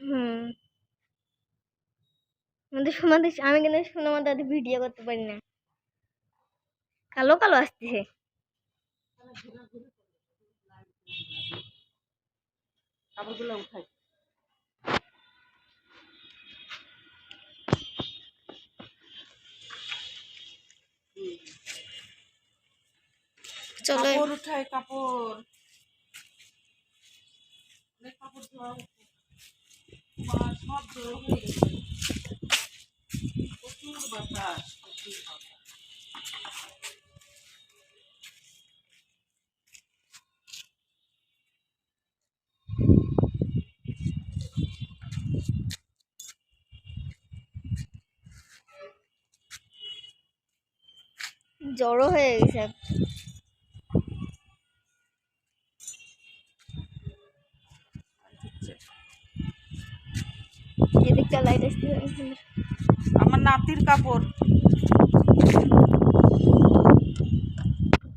হুম। আমাদের সোনাদের আমি কিন্তু সোনামার দাদি ভিডিও করতে পারি না। কালো কালো আসতেছে। কাপড়গুলো উঠাই। চলো। কাপড় উঠাই কাপড় অনেক কাপড় ধোয়া হচ্ছে মা জড়ো হয়ে গেছে। আসতে আমার নাতির কাপড়।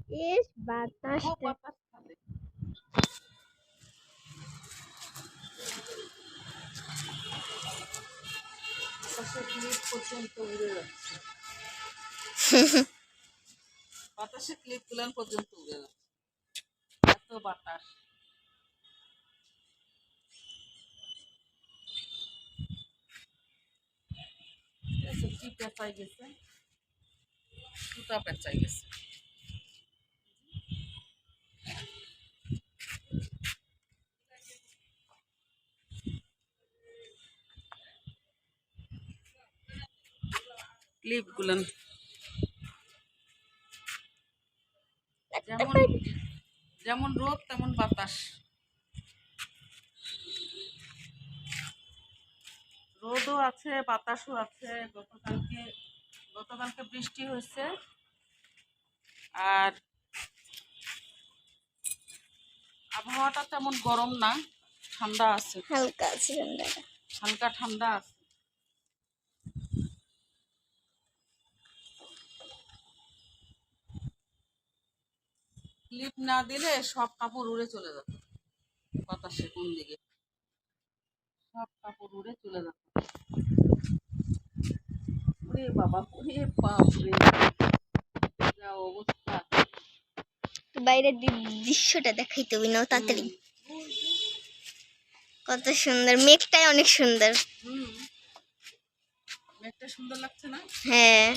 খুব। বাতাস বাতাসে ক্লিপ গুলান পর্যন্ত উড়ে যাচ্ছে। এত বাতাস। কি পেঁচাই গেছে। সুতা পেঁচাই গেছে। যেমন যেমন রোদ তেমন বাতাস। রোদও আছে বাতাসও আছে। গতকালকে গতকালকে বৃষ্টি হয়েছে। আর আবহাওয়াটা তেমন গরম না ঠান্ডা আছে। হালকা আছে ঠান্ডাটা হালকা ঠান্ডা আছে। ক্লিপ না দিলে সব কাপড় উড়ে চলে যেত বাতাসে কোন দিকে। সব কাপড় উড়ে চলে যেত ওরে বাবা ওরে বাপ রে যা অবস্থা। বাইরের দৃশ্যটা দেখাইতে হবে না তাড়াতাড়ি। কত সুন্দর মেঘটাই অনেক সুন্দর। মেঘটা সুন্দর লাগছে না? হ্যাঁ।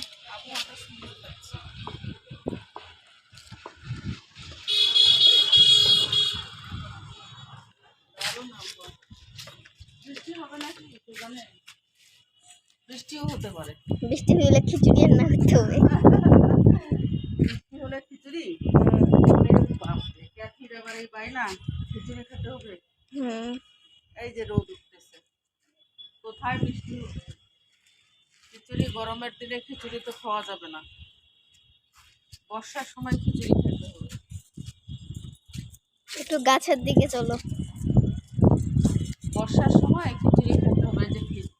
সুন্দর লাগছে দারুণ আবহাওয়া বৃষ্টি হবে নাকি কে জানে হতে পারে। বৃষ্টি হলে খিচুড়ি রান্না করতে হবে। হলে খিচুড়ি? ক্যাথির এবার এই বাইনা খিচুড়ি খেতে হবে। হুম। এই যে রোদ উঠতেছে। কোথায় হবে খিচুড়ি গরমের দিনে খিচুড়ি তো খাওয়া যাবে না। বর্ষার সময় খিচুড়ি খেতে হবে। একটু গাছের দিকে চলো। বর্ষার সময় খিচুড়ি খেতে হবে এই যে ক্লিপ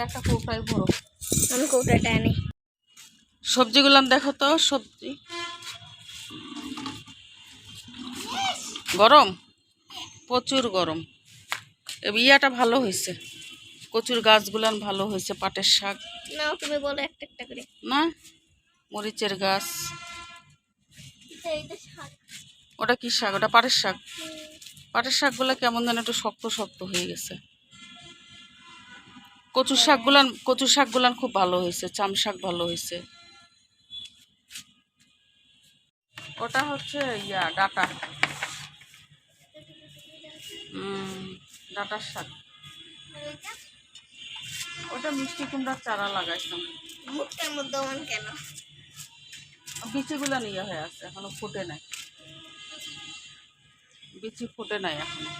এই একটা কৌটায় ভরো। আমি কৌটাটা আনি। সবজিগুলো দেখো তো সবজি। গরম? প্রচুর গরম। ইয়াটা ভালো হয়েছে কচুর গাছগুলান ভালো হয়েছে পাটের শাক। নাও তুমি বলো একটা একটা করে। না? মরিচের গাছ। ওটা কি শাক? ওটা পাটের শাক। পাটের শাকগুলো কেমন যেন একটু শক্ত শক্ত হয়ে গেছে। কচুর শাকগুলান কচুর শাকগুলান খুব ভালো হয়েছে চাম শাক ভালো হয়েছে। ওটা হচ্ছে ইয়া ডাটা। ডাটার শাক। ওটা মিষ্টি কুমড়ার চারা লাগাইছিলাম। মুখটার মধ্যে কেন? বিচিগুলো নিয়ে হয়ে আছে এখনও ফুটে নাই। বিচি ফুটে নাই এখনও।